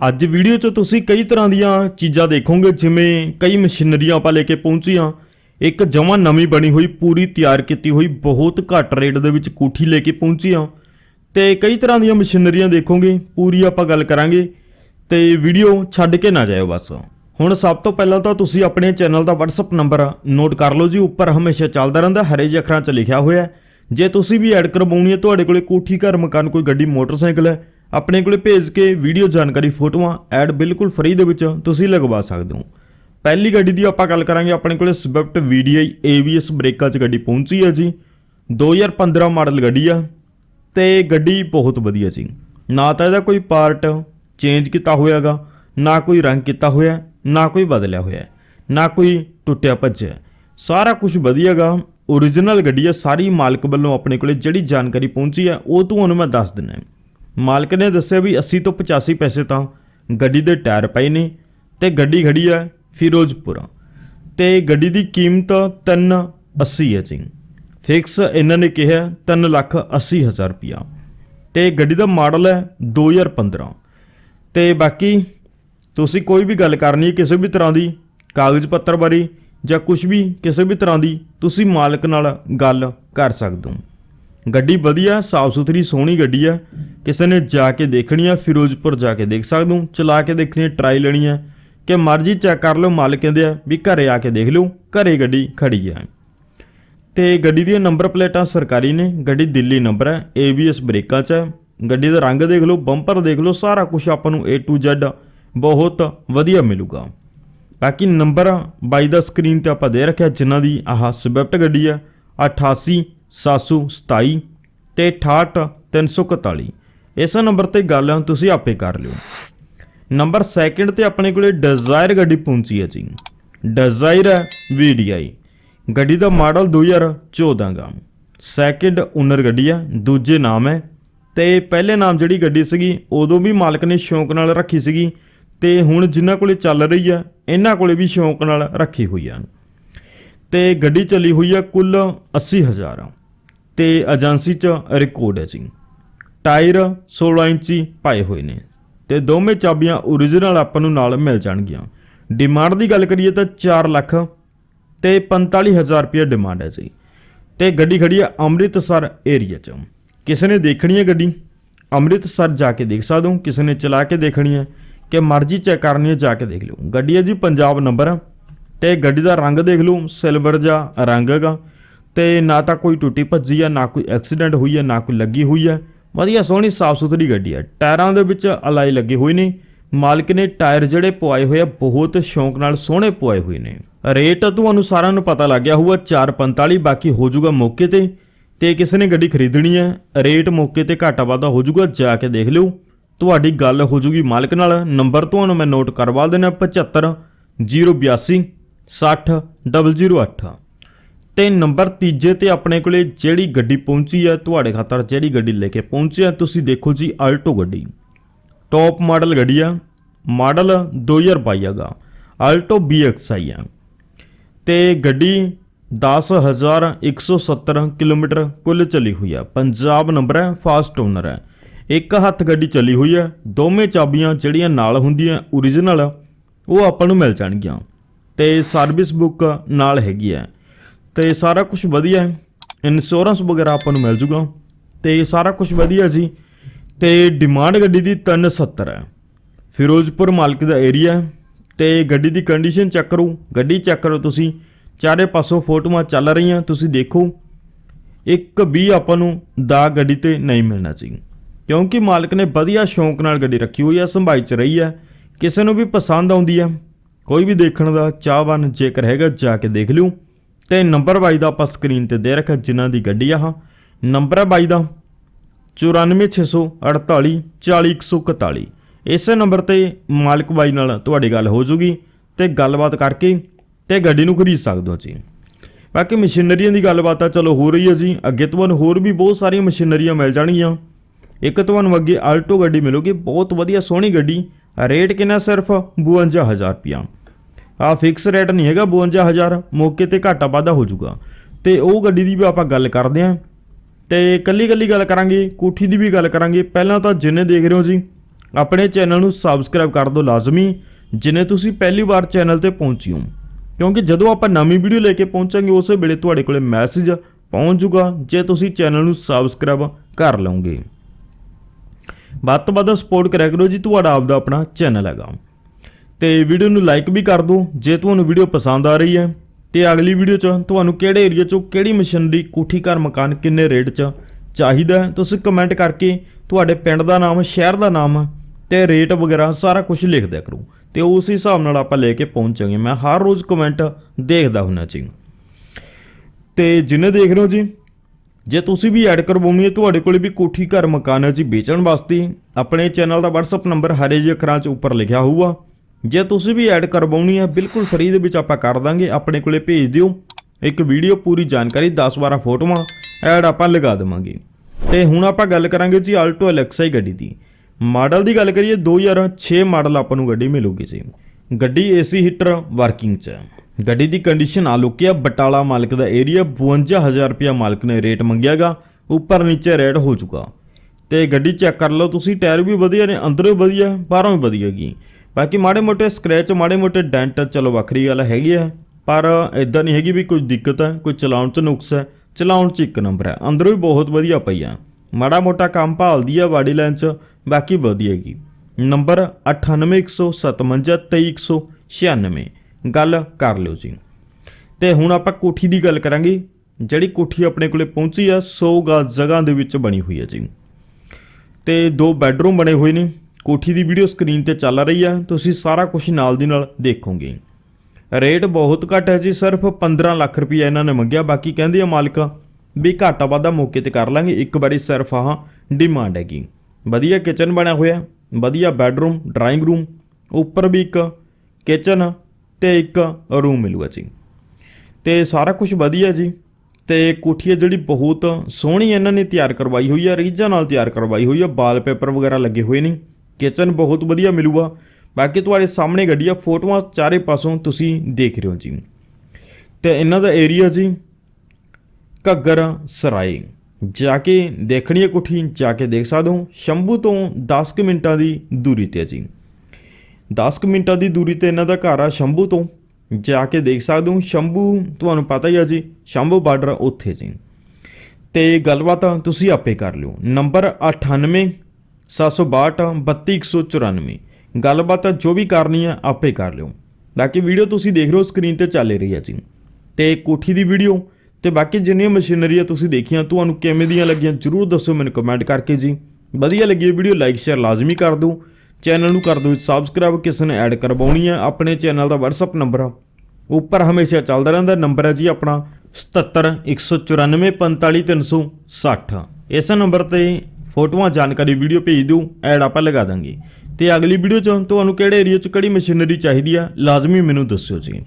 ਅੱਜ ਵੀਡੀਓ 'ਚ ਤੁਸੀਂ ਕਈ ਤਰ੍ਹਾਂ ਦੀਆਂ ਚੀਜ਼ਾਂ ਦੇਖੋਗੇ, ਜਿਵੇਂ ਕਈ ਮਸ਼ੀਨਰੀਆਂ ਆਪਾਂ ਲੈ ਕੇ ਪਹੁੰਚੀਆਂ। ਇੱਕ ਜਮਾਂ ਨਵੀਂ ਬਣੀ ਹੋਈ, ਪੂਰੀ ਤਿਆਰ ਕੀਤੀ ਹੋਈ, ਬਹੁਤ ਘੱਟ ਰੇਟ ਦੇ ਵਿੱਚ ਕੋਠੀ ਲੈ ਕੇ ਪਹੁੰਚੀਆਂ। ਤੇ ਕਈ ਤਰ੍ਹਾਂ ਦੀਆਂ ਮਸ਼ੀਨਰੀਆਂ ਦੇਖੋਗੇ, ਪੂਰੀ ਆਪਾਂ ਗੱਲ ਕਰਾਂਗੇ। ਤੇ ਵੀਡੀਓ ਛੱਡ ਕੇ ਨਾ ਜਾਇਓ ਬਸ। ਹੁਣ ਸਭ ਤੋਂ ਪਹਿਲਾਂ ਤਾਂ ਤੁਸੀਂ ਆਪਣੇ ਚੈਨਲ ਦਾ WhatsApp ਨੰਬਰ ਨੋਟ ਕਰ ਲਓ ਜੀ, ਉੱਪਰ ਹਮੇਸ਼ਾ ਚੱਲਦਾ ਰਹਿੰਦਾ, ਹਰੇ ਜਿਹੇ ਅੱਖਰਾਂ 'ਚ ਲਿਖਿਆ ਹੋਇਆ ਜੇ ਤੁਸੀਂ ਵੀ ਐਡ ਕਰਵਾਉਣੀ ਹੈ, ਤੁਹਾਡੇ ਕੋਲੇ ਕੋਠੀ ਘਰ ਮਕਾਨ, ਕੋਈ ਗੱਡੀ, ਮੋਟਰਸਾਈਕਲ ਹੈ ਆਪਣੇ ਕੋਲੇ ਭੇਜ ਕੇ ਵੀਡੀਓ ਜਾਣਕਾਰੀ ਫੋਟੋਆਂ ਐਡ ਬਿਲਕੁਲ ਫ੍ਰੀ ਦੇ ਵਿੱਚ ਤੁਸੀਂ ਲਗਵਾ ਸਕਦੇ ਹੋ। ਪਹਿਲੀ ਗੱਡੀ ਦੀ ਆਪਾਂ ਗੱਲ ਕਰਾਂਗੇ, ਆਪਣੇ ਕੋਲੇ ਸਵਿਫਟ VDI ABS ਬ੍ਰੇਕਾਂ 'ਚ ਗੱਡੀ ਪਹੁੰਚੀ ਹੈ ਜੀ। 2015 ਮਾਡਲ ਗੱਡੀ ਆ ਤੇ ਗੱਡੀ ਬਹੁਤ ਵਧੀਆ ਸੀ ਨਾ ਤਾਂ ਇਹਦਾ ਕੋਈ ਪਾਰਟ ਚੇਂਜ ਕੀਤਾ ਹੋਇਆਗਾ, ਨਾ ਕੋਈ ਰੰਗ ਕੀਤਾ ਹੋਇਆ, ਨਾ ਕੋਈ ਬਦਲਿਆ ਹੋਇਆ, ਨਾ ਕੋਈ ਟੁੱਟਿਆ ਭੱਜਿਆ। ਹੈ। ਸਾਰਾ ਕੁਝ ਵਧੀਆਗਾ ਓਰੀਜਨਲ ਗੱਡੀ ਆ, ਸਾਰੀ ਮਾਲਕ ਵੱਲੋਂ ਆਪਣੇ ਕੋਲੇ ਜਿਹੜੀ ਜਾਣਕਾਰੀ ਪਹੁੰਚੀ ਹੈ ਉਹ ਤੁਹਾਨੂੰ ਮੈਂ ਦੱਸ ਦਿੰਦਾ ਮਾਲਕ ਨੇ ਦੱਸਿਆ ਵੀ 80 ਤੋਂ 85 ਪੈਸੇ ਤਾਂ ਗੱਡੀ ਦੇ ਟਾਇਰ ਪਏ ਨੇ ਤੇ ਗੱਡੀ ਖੜੀ ਹੈ ਫਿਰੋਜ਼ਪੁਰ ਤੇ ਗੱਡੀ ਦੀ ਕੀਮਤ 380 ਹੈ ਜੀ। ਫਿਕਸ ਇਹਨਾਂ ਨੇ ਕਿਹਾ 3 ਲੱਖ 80 ਹਜ਼ਾਰ ਰੁਪਿਆ ਤੇ ਗੱਡੀ ਦਾ ਮਾਡਲ ਹੈ 2015 ਤੇ ਬਾਕੀ ਤੁਸੀਂ ਕੋਈ ਵੀ ਗੱਲ ਕਰਨੀ ਹੈ ਕਿਸੇ ਵੀ ਤਰ੍ਹਾਂ ਦੀ, ਕਾਗਜ਼ ਪੱਤਰ ਬਾਰੇ ਜਾਂ ਕੁਝ ਵੀ ਕਿਸੇ ਵੀ ਤਰ੍ਹਾਂ ਦੀ, ਤੁਸੀਂ ਮਾਲਕ ਨਾਲ ਗੱਲ ਕਰ ਸਕਦੇ ਹੋ। ਗੱਡੀ ਵਧੀਆ ਸਾਫ਼ ਸੁਥਰੀ ਸੋਹਣੀ ਗੱਡੀ ਆ। ਕਿਸੇ ਨੇ ਜਾ ਕੇ ਦੇਖਣੀ ਆ, ਫਿਰੋਜ਼ਪੁਰ ਜਾ ਕੇ ਦੇਖ ਸਕਦੇ ਹੋ। ਚਲਾ ਕੇ ਦੇਖਣੀ ਟਰਾਈ ਲੈਣੀ ਆ। ਕਿ ਮਰਜ਼ੀ ਚੈੱਕ ਕਰ ਲਓ, ਮਾਲਕ ਕਹਿੰਦੇ ਆ ਵੀ ਘਰੇ ਆ ਕੇ ਦੇਖ ਲਓ, ਘਰੇ ਗੱਡੀ ਖੜੀ ਆ। ਤੇ ਗੱਡੀ ਦੀਆਂ ਨੰਬਰ ਪਲੇਟਾਂ ਸਰਕਾਰੀ ਨੇ, ਗੱਡੀ ਦਿੱਲੀ ਨੰਬਰ ਹੈ ABS ਬ੍ਰੇਕਾਂ 'ਚ ਹੈ ਗੱਡੀ ਦਾ ਰੰਗ ਦੇਖ ਲਓ ਬੰਪਰ ਦੇਖ ਲਓ, ਸਾਰਾ ਕੁਝ ਆਪਾਂ ਨੂੰ A to Z ਬਹੁਤ ਵਧੀਆ ਮਿਲੂਗਾ। ਬਾਕੀ ਨੰਬਰ ਬਾਈ ਦਾ ਸਕਰੀਨ ਤੇ ਆਪਾਂ ਦੇ ਰੱਖਿਆ, ਜਿਨ੍ਹਾਂ ਦੀ ਆਹ ਸਵਿਫਟ ਗੱਡੀ ਆ 88727 ਤੇ 68341 ਇਸ ਨੰਬਰ ਤੇ ਗੱਲ ਤੁਸੀਂ ਆਪੇ ਕਰ ਲਿਓ। ਨੰਬਰ ਸੈਕਿੰਡ ਤੇ ਆਪਣੇ ਕੋਲੇ ਡਿਜ਼ਾਇਰ ਗੱਡੀ ਪਹੁੰਚੀ ਹੈ ਜੀ। ਡਿਜ਼ਾਇਰ ਹੈ VDI ਗੱਡੀ ਦਾ ਮਾਡਲ 2014 ਗਾ। ਸੈਕਿੰਡ ਓਨਰ ਗੱਡੀ ਆ ਦੂਜੇ ਨਾਮ ਹੈ। ਤੇ ਪਹਿਲੇ ਨਾਮ ਜਿਹੜੀ ਗੱਡੀ ਸੀਗੀ, ਉਦੋਂ ਵੀ ਮਾਲਕ ਨੇ ਸ਼ੌਂਕ ਨਾਲ ਰੱਖੀ ਸੀਗੀ। ਤੇ ਹੁਣ ਜਿਨ੍ਹਾਂ ਕੋਲੇ ਚੱਲ ਰਹੀ ਆ ਇਹਨਾਂ ਕੋਲੇ ਵੀ ਸ਼ੌਂਕ ਨਾਲ ਰੱਖੀ ਹੋਈ ਆ ਤੇ ਗੱਡੀ ਚੱਲੀ ਹੋਈ ਆ ਕੁੱਲ 80000 ਤੇ ਏਜੰਸੀ 'ਚ ਰਿਕਾਰਡ ਹੈ ਜੀ। ਟਾਇਰ 16 ਇੰਚੀ ਪਾਏ ਹੋਏ ਨੇ ਤੇ ਦੋਵੇਂ ਚਾਬੀਆਂ ਓਰੀਜਨਲ ਆਪਾਂ ਨੂੰ ਨਾਲ ਮਿਲ ਜਾਣਗੀਆਂ। ਡਿਮਾਂਡ ਦੀ ਗੱਲ ਕਰੀਏ ਤਾਂ 4 ਲੱਖ ਤੇ 45000 ਰੁਪਏ ਡਿਮਾਂਡ ਹੈ ਜੀ। ਤੇ ਗੱਡੀ ਖੜੀ ਹੈ ਅੰਮ੍ਰਿਤਸਰ ਏਰੀਆ 'ਚ। ਕਿਸੇ ਨੇ ਦੇਖਣੀ ਹੈ ਗੱਡੀ? ਅੰਮ੍ਰਿਤਸਰ ਜਾ ਕੇ ਦੇਖ ਸਕਦੇ ਹੋ। ਕਿਸੇ ਨੇ ਚਲਾ ਕੇ ਦੇਖਣੀ ਹੈ ਕਿ ਮਰਜ਼ੀ ਚੈੱਕ ਕਰਨੀ ਹੈ, ਜਾ ਕੇ ਦੇਖ ਲਿਓ। ਗੱਡੀ ਹੈ ਜੀ, ਪੰਜਾਬ ਨੰਬਰ ਤੇ ਗੱਡੀ ਦਾ ਰੰਗ ਦੇਖ ਲਓ। ਸਿਲਵਰ ਜਾਂ ਰੰਗ ਹੈਗਾ। ਤੇ ਨਾ ਤਾਂ ਕੋਈ ਟੁੱਟੀ ਭੱਜੀ ਆ, ਨਾ ਕੋਈ ਐਕਸੀਡੈਂਟ ਹੋਈ ਹੈ ਨਾ ਕੋਈ ਲੱਗੀ ਹੋਈ ਹੈ ਵਧੀਆ ਸੋਹਣੀ ਸਾਫ਼ ਸੁਥਰੀ ਗੱਡੀ ਹੈ ਟਾਇਰਾਂ ਦੇ ਵਿੱਚ ਅਲਾਈ ਲੱਗੇ ਹੋਏ ਨੇ। ਮਾਲਕ ਨੇ ਟਾਇਰ ਜਿਹੜੇ ਪਵਾਏ ਹੋਏ ਆ, ਬਹੁਤ ਸ਼ੌਂਕ ਨਾਲ ਸੋਹਣੇ ਪਵਾਏ ਹੋਏ ਨੇ। ਰੇਟ ਤੁਹਾਨੂੰ ਸਾਰਿਆਂ ਨੂੰ ਪਤਾ ਲੱਗ ਗਿਆ ਹੋਊਗਾ 445 ਬਾਕੀ ਹੋ ਜਾਊਗਾ ਮੌਕੇ ਤੇ। ਤੇ ਕਿਸੇ ਨੇ ਗੱਡੀ ਖਰੀਦਣੀ ਹੈ ਰੇਟ ਮੌਕੇ ਤੇ ਘਾਟਾ ਵਾਧਾ ਹੋ ਜਾਊਗਾ, ਜਾ ਕੇ ਦੇਖ ਲਿਓ। ਤੁਹਾਡੀ ਗੱਲ ਹੋ ਜੂਗੀ ਮਾਲਕ ਨਾਲ। ਨੰਬਰ ਤੁਹਾਨੂੰ ਮੈਂ ਨੋਟ ਕਰਵਾ ਦੇਣਾ 75 082 60 008 ਤੇ ਨੰਬਰ ਤੀਜੇ ਤੇ ਆਪਣੇ ਕੋਲੇ ਜਿਹੜੀ ਗੱਡੀ ਪਹੁੰਚੀ ਹੈ, ਤੁਹਾਡੇ ਖਾਤਰ ਜਿਹੜੀ ਗੱਡੀ ਲੈ ਕੇ ਪਹੁੰਚੀ ਹੈ ਤੁਸੀਂ ਦੇਖੋ ਜੀ ਆਲਟੋ ਗੱਡੀ। ਟੌਪ ਮਾਡਲ ਗੱਡੀ ਆ ਮਾਡਲ 2022 ਹੈਗਾ, ਆਲਟੋ BXI ਆ। ਤੇ ਗੱਡੀ 10170 ਕਿਲੋਮੀਟਰ ਕੁੱਲ ਚੱਲੀ ਹੋਈ ਆ। ਪੰਜਾਬ ਨੰਬਰ ਹੈ, ਫਾਸਟ ਓਨਰ ਹੈ। ਇੱਕ ਹੱਥ ਗੱਡੀ ਚੱਲੀ ਹੋਈ ਹੈ ਦੋਵੇਂ ਚਾਬੀਆਂ ਜਿਹੜੀਆਂ ਨਾਲ ਹੁੰਦੀਆਂ ਓਰੀਜਨਲ ਉਹ ਆਪਾਂ ਨੂੰ ਮਿਲ ਜਾਣਗੀਆਂ। ਤੇ ਸਰਵਿਸ ਬੁੱਕ ਨਾਲ ਹੈਗੀ ਹੈ ਤੇ ਸਾਰਾ ਕੁਝ ਵਧੀਆ ਹੈ। ਇੰਸ਼ੋਰੈਂਸ ਵਗੈਰਾ ਆਪਾਂ ਨੂੰ ਮਿਲ ਜੂਗਾ। ਤੇ ਸਾਰਾ ਕੁਝ ਵਧੀਆ ਜੀ। ਤੇ ਡਿਮਾਂਡ ਗੱਡੀ ਦੀ 370 ਹੈ। ਫਿਰੋਜ਼ਪੁਰ ਮਾਲਕ ਦਾ ਏਰੀਆ ਹੈ। ਤੇ ਗੱਡੀ ਦੀ ਕੰਡੀਸ਼ਨ ਚੈੱਕ ਕਰੋ। ਗੱਡੀ ਚੈੱਕ ਕਰੋ ਤੁਸੀਂ। ਚਾਰੇ ਪਾਸੋਂ ਫੋਟੋਆਂ ਚੱਲ ਰਹੀਆਂ। ਤੁਸੀਂ ਦੇਖੋ। ਇੱਕ ਵੀ ਆਪਾਂ ਨੂੰ ਦਾ ਗੱਡੀ ਤੇ ਨਹੀਂ ਮਿਲਣਾ ਚਾਹੀਦਾ ਕਿਉਂਕਿ ਮਾਲਕ ਨੇ ਵਧੀਆ ਸ਼ੌਂਕ ਨਾਲ ਗੱਡੀ ਰੱਖੀ ਹੋਈ ਹੈ, ਸੰਭਾਈ ਚ ਰਹੀ ਹੈ। ਕਿਸੇ ਨੂੰ ਵੀ ਪਸੰਦ ਆਉਂਦੀ ਹੈ। ਕੋਈ ਵੀ ਦੇਖਣ ਦਾ ਚਾਹਵਾਨ ਜੇਕਰ ਹੈਗਾ, ਜਾ ਕੇ ਦੇਖ ਲਿਓ। ਤੇ ਨੰਬਰ ਬਾਈ ਦਾ ਆਪਾਂ ਸਕਰੀਨ ਤੇ ਦੇ ਰੱਖਿਆ ਜਿਨ੍ਹਾਂ ਦੀ ਗੱਡੀ ਆ ਨੰਬਰ ਹੈ ਬਾਈ ਦਾ 94648 40141 ਇਸੇ ਨੰਬਰ ਤੇ ਮਾਲਕ ਬਾਈ ਨਾਲ ਤੁਹਾਡੀ ਗੱਲ ਹੋ ਜੂਗੀ ਤੇ ਗੱਲਬਾਤ ਕਰਕੇ ਤੇ ਗੱਡੀ ਨੂੰ ਖਰੀਦ ਸਕਦੇ ਹੋ ਜੀ। ਬਾਕੀ ਮਸ਼ੀਨਰੀਆਂ ਦੀ ਗੱਲਬਾਤ ਤਾਂ ਚਲੋ ਹੋ ਰਹੀ ਹੈ ਜੀ। ਅੱਗੇ ਤੁਹਾਨੂੰ ਹੋਰ ਵੀ ਬਹੁਤ ਸਾਰੀਆਂ ਮਸ਼ੀਨਰੀਆਂ ਮਿਲ ਜਾਣਗੀਆਂ। ਇੱਕ ਤੁਹਾਨੂੰ ਅੱਗੇ ਆਲਟੋ ਗੱਡੀ ਮਿਲੂਗੀ, ਬਹੁਤ ਵਧੀਆ ਸੋਹਣੀ ਗੱਡੀ। ਰੇਟ ਕਿੰਨਾ ਸਿਰਫ 52000 ਰੁਪਿਆ ਆ ਫਿਕਸ ਰੇਟ ਨਹੀਂ ਹੈਗਾ 52000 ਮੌਕੇ ਤੇ ਘਾਟਾ ਵਾਧਾ ਹੋ ਜਾਊਗਾ। ਤੇ ਉਹ ਗੱਡੀ ਦੀ ਵੀ ਆਪਾਂ ਗੱਲ ਕਰਦੇ ਆਂ ਤੇ ਕੱਲੀ ਕੱਲੀ ਗੱਲ ਕਰਾਂਗੇ, ਕੋਠੀ ਦੀ ਵੀ ਗੱਲ ਕਰਾਂਗੇ। ਪਹਿਲਾਂ ਤਾਂ ਜਿੰਨੇ ਦੇਖ ਰਹੇ ਹੋ ਜੀ, ਆਪਣੇ ਚੈਨਲ ਨੂੰ ਸਬਸਕ੍ਰਾਈਬ ਕਰ ਦਿਓ ਲਾਜ਼ਮੀ, ਜਿਨੇ ਤੁਸੀਂ ਪਹਿਲੀ ਵਾਰ ਚੈਨਲ ਤੇ ਪਹੁੰਚੇ ਹੋ। ਕਿਉਂਕਿ ਜਦੋਂ ਆਪਾਂ ਨਵੀਂ ਵੀਡੀਓ ਲੈ ਕੇ ਪਹੁੰਚਾਂਗੇ, ਉਸੇ ਵੇਲੇ ਤੁਹਾਡੇ ਕੋਲੇ ਮੈਸੇਜ ਪਹੁੰਚ ਜਾਊਗਾ, ਜੇ ਤੁਸੀਂ ਚੈਨਲ ਨੂੰ ਸਬਸਕ੍ਰਾਈਬ ਕਰ ਲਓਗੇ। ਵੱਧ ਤੋਂ ਵੱਧ ਸਪੋਰਟ ਕਰਿਆ ਕਰੋ ਜੀ, ਤੁਹਾਡਾ ਆਪਦਾ ਆਪਣਾ ਚੈਨਲ ਹੈਗਾ। ਤੇ ਵੀਡੀਓ ਨੂੰ ਲਾਈਕ ਵੀ ਕਰ ਦਿਓ ਜੇ ਤੁਹਾਨੂੰ ਵੀਡੀਓ ਪਸੰਦ ਆ ਰਹੀ ਹੈ। ਤੇ ਅਗਲੀ ਵੀਡੀਓ 'ਚ ਤੁਹਾਨੂੰ ਕਿਹੜੇ ਏਰੀਆ 'ਚੋਂ ਕਿਹੜੀ ਮਸ਼ੀਨਰੀ ਕੋਠੀ ਘਰ ਮਕਾਨ ਕਿੰਨੇ ਰੇਟ 'ਚ ਚਾਹੀਦਾ ਤੁਸੀਂ ਕਮੈਂਟ ਕਰਕੇ ਤੁਹਾਡੇ ਪਿੰਡ ਦਾ ਨਾਮ, ਸ਼ਹਿਰ ਦਾ ਨਾਮ ਤੇ ਰੇਟ ਵਗੈਰਾ ਸਾਰਾ ਕੁਝ ਲਿਖ ਦਿਆ ਕਰੋ। ਤੇ ਉਸ ਹਿਸਾਬ ਨਾਲ ਆਪਾਂ ਲੈ ਕੇ ਪਹੁੰਚਾਂਗੇ ਮੈਂ ਹਰ ਰੋਜ਼ ਕਮੈਂਟ ਦੇਖਦਾ ਹੁੰਨਾ ਜੀ। ਤੇ ਜਿੰਨੇ ਦੇਖ ਰਹੇ ਹੋ ਜੀ, ਜੇ ਤੁਸੀਂ ਵੀ ਐਡ ਕਰਵਾਉਣੀ ਹੈ, ਤੁਹਾਡੇ ਕੋਲੇ ਵੀ ਕੋਠੀ ਘਰ ਮਕਾਨ ਹੈ ਜੀ ਵੇਚਣ ਵਾਸਤੇ। ਆਪਣੇ ਚੈਨਲ ਦਾ WhatsApp ਨੰਬਰ ਹਰੇ ਜਿਹੇ ਅੱਖਰਾਂ 'ਚ ਉੱਪਰ ਲਿਖਿਆ ਹੋਊਗਾ। ਜੇ ਤੁਸੀਂ ਵੀ ਐਡ ਕਰਵਾਉਣੀ ਹੈ, ਬਿਲਕੁਲ ਫ੍ਰੀ ਦੇ ਵਿੱਚ ਆਪਾਂ ਕਰ ਦਾਂਗੇ। ਆਪਣੇ ਕੋਲੇ ਭੇਜ ਦਿਓ। ਇੱਕ ਵੀਡੀਓ ਪੂਰੀ ਜਾਣਕਾਰੀ 10-12 ਫੋਟੋਆਂ, ਐਡ ਆਪਾਂ ਲਗਾ ਦੇਵਾਂਗੇ। ਤੇ ਹੁਣ ਆਪਾਂ ਗੱਲ ਕਰਾਂਗੇ ਜੀ ਆਲਟੋ ਐਲੈਕਸਾਈ ਗੱਡੀ ਦੀ। ਮਾਡਲ ਦੀ ਗੱਲ ਕਰੀਏ 2006 ਮਾਡਲ ਆਪਾਂ ਨੂੰ ਗੱਡੀ ਮਿਲੂਗੀ ਜੀ। ਗੱਡੀ ਏਸੀ ਹੀਟਰ ਵਰਕਿੰਗ 'ਚ ਹੈ। ਗੱਡੀ ਦੀ ਕੰਡੀਸ਼ਨ ਆ ਲੁਕਿਆ ਬਟਾਲਾ ਮਾਲਕ ਦਾ ਏਰੀਆ 52000 ਰੁਪਇਆ ਮਾਲਕ ਨੇ ਰੇਟ ਮੰਗਿਆਗਾ। ਉੱਪਰ ਨੀਚੇ ਰੇਟ ਹੋ ਚੁੱਕਾ। ਤੇ ਗੱਡੀ ਚੈੱਕ ਕਰ ਲਓ ਤੁਸੀਂ, ਟਾਇਰ ਵੀ ਵਧੀਆ ਨੇ, ਅੰਦਰੋਂ ਵੀ ਵਧੀਆ, ਬਾਹਰੋਂ ਵੀ ਵਧੀਆ ਗੀ। ਬਾਕੀ ਮਾੜੇ ਮੋਟੇ ਸਕ੍ਰੈਚ ਮਾੜੇ ਮੋਟੇ ਡੈਂਟ ਚਲੋ ਵੱਖਰੀ ਗੱਲ ਹੈਗੀ ਆ। ਪਰ ਇਦਾਂ ਨਹੀਂ ਹੈਗੀ ਵੀ ਕੋਈ ਦਿੱਕਤ ਹੈ, ਕੋਈ ਚਲਾਉਣ 'ਚ ਨੁਕਸ ਹੈ, ਚਲਾਉਣ 'ਚ ਇੱਕ ਨੰਬਰ ਹੈ। ਅੰਦਰੋਂ ਵੀ ਬਹੁਤ ਵਧੀਆ ਪਈ ਆ। ਮਾੜਾ ਮੋਟਾ ਕੰਮ ਭਾਲਦੀ ਆ ਬਾਡੀ ਲਾਈਨ 'ਚ, ਬਾਕੀ ਵਧੀਆ ਹੈਗੀ। ਨੰਬਰ 9815723196 ਗੱਲ ਕਰ ਲਿਓ ਜੀ। ਤੇ ਹੁਣ ਆਪਾਂ ਕੋਠੀ ਦੀ ਗੱਲ ਕਰਾਂਗੇ। ਜਿਹੜੀ ਕੋਠੀ ਆਪਣੇ ਕੋਲੇ ਪਹੁੰਚੀ ਆ 100 ਗਜ਼ ਜਗ੍ਹਾ ਦੇ ਵਿੱਚ ਬਣੀ ਹੋਈ ਹੈ ਜੀ। ਤੇ ਦੋ ਬੈੱਡਰੂਮ ਬਣੇ ਹੋਏ ਨੇ। ਕੋਠੀ ਦੀ ਵੀਡੀਓ ਸਕਰੀਨ ਤੇ ਚੱਲ ਰਹੀ ਆ, ਤੁਸੀਂ ਸਾਰਾ ਕੁਝ ਨਾਲ ਦੀ ਨਾਲ ਦੇਖੋਗੇ। ਰੇਟ ਬਹੁਤ ਘੱਟ ਹੈ ਜੀ, ਸਿਰਫ 15 ਲੱਖ ਰੁਪਏ ਇਹਨਾਂ ਨੇ ਮੰਗਿਆ। ਬਾਕੀ ਕਹਿੰਦੇ ਆ ਮਾਲਕ ਵੀ ਘਾਟਾ ਵਾਧਾ ਮੌਕੇ ਤੇ ਕਰ ਲਾਂਗੇ। ਇੱਕ ਵਾਰੀ ਸਿਰਫ ਆਹ ਡਿਮਾਂਡ ਹੈਗੀ। ਵਧੀਆ ਕਿਚਨ ਬਣਿਆ ਹੋਇਆ, ਵਧੀਆ ਬੈੱਡਰੂਮ ਡਰਾਇੰਗ ਰੂਮ ਉੱਪਰ ਵੀ ਇੱਕ ਕਿਚਨ ਤੇ ਇੱਕ ਰੂਮ ਮਿਲੂਗਾ ਜੀ। ਤੇ ਸਾਰਾ ਕੁਝ ਵਧੀਆ ਜੀ। ਤੇ ਕੋਠੀ ਹੈ ਜਿਹੜੀ ਬਹੁਤ ਸੋਹਣੀ ਇਹਨਾਂ ਨੇ ਤਿਆਰ ਕਰਵਾਈ ਹੋਈ ਆ, ਰੀਝਾਂ ਨਾਲ ਤਿਆਰ ਕਰਵਾਈ ਹੋਈ ਆ, ਵਾਲਪੇਪਰ ਵਗੈਰਾ ਲੱਗੇ ਹੋਏ ਨੇ। ਕਿਚਨ ਬਹੁਤ ਵਧੀਆ ਮਿਲੂਗਾ। ਬਾਕੀ ਤੁਹਾਡੇ ਸਾਹਮਣੇ ਗੱਡੀ ਆ, ਫੋਟੋਆਂ ਚਾਰੇ ਪਾਸੋਂ ਤੁਸੀਂ ਦੇਖ ਰਹੇ ਹੋ ਜੀ। ਤੇ ਇਹਨਾਂ ਦਾ ਏਰੀਆ ਜੀ, ਘੱਗਰ, ਸਰਾਏ। ਜਾ ਕੇ ਦੇਖਣੀ ਹੈ ਕੋਠੀ, ਜਾ ਕੇ ਦੇਖ ਸਕਦੇ ਹੋ। ਸ਼ੰਭੂ ਤੋਂ 10 ਕੁ ਮਿੰਟਾਂ ਦੀ ਦੂਰੀ ਤੇ ਜੀ। 10 ਕੁ ਮਿੰਟਾਂ ਦੀ ਦੂਰੀ ਤੇ ਇਹਨਾਂ ਦਾ ਘਰ ਆ ਸ਼ੰਭੂ ਤੋਂ। ਜਾ ਕੇ ਦੇਖ ਸਕਦੇ ਹੋ, ਸ਼ੰਭੂ ਤੁਹਾਨੂੰ ਪਤਾ ਹੀ ਆ ਜੀ, ਸ਼ੰਭੂ ਬਾਰਡਰ ਉੱਥੇ ਜੀ। ਤੇ ਗੱਲਬਾਤ ਤੁਸੀਂ ਆਪੇ ਕਰ ਲਿਓ। ਨੰਬਰ 98 762 32194 ਗੱਲਬਾਤ ਜੋ ਵੀ ਕਰਨੀ ਹੈ ਆਪੇ ਕਰ ਲਿਓ। ਬਾਕੀ ਵੀਡੀਓ ਤੁਸੀਂ ਦੇਖ ਰਹੇ ਹੋ, ਸਕਰੀਨ ਤੇ ਚੱਲ ਰਹੀ ਹੈ ਜੀ। ਤੇ ਕੋਠੀ ਦੀ ਵੀਡੀਓ। ਤੇ ਬਾਕੀ ਜਿੰਨੀਆਂ ਮਸ਼ੀਨਰੀਆਂ ਤੁਸੀਂ ਦੇਖੀਆਂ, ਤੁਹਾਨੂੰ ਕਿਵੇਂ ਦੀਆਂ ਲੱਗੀਆਂ, ਜਰੂਰ ਦੱਸੋ ਮੈਨੂੰ ਕਮੈਂਟ ਕਰਕੇ ਜੀ। ਵਧੀਆ ਲੱਗੀ ਵੀਡੀਓ ਲਾਈਕ ਸ਼ੇਅਰ ਲਾਜ਼ਮੀ ਕਰ ਦਿਓ। ਚੈਨਲ ਨੂੰ ਕਰ ਦਿਓ ਸਬਸਕ੍ਰਾਈਬ ਕਿਸੇ ਨੇ ਐਡ ਕਰਵਾਉਣੀ ਹੈ ਆਪਣੇ ਚੈਨਲ ਦਾ WhatsApp ਨੰਬਰ ਆ। ਉੱਪਰ ਹਮੇਸ਼ਾ ਚੱਲਦਾ ਰਹਿੰਦਾ ਨੰਬਰ ਹੈ ਜੀ ਆਪਣਾ 7714945360 ਇਸ ਨੰਬਰ ਤੇ ਫੋਟੋਆਂ, ਜਾਣਕਾਰੀ ਵੀਡੀਓ ਭੇਜ ਦਿਓ ਐਡ ਆਪਾਂ ਲਗਾ ਦਾਂਗੇ। ਤੇ ਅਗਲੀ ਵੀਡੀਓ ਚ ਤੁਹਾਨੂੰ ਕਿਹੜੇ ਏਰੀਆ ਚ ਕਿਹੜੀ ਮਸ਼ੀਨਰੀ ਚਾਹੀਦੀ ਆ, ਲਾਜ਼ਮੀ ਮੈਨੂੰ ਦੱਸਿਓ ਜੀ।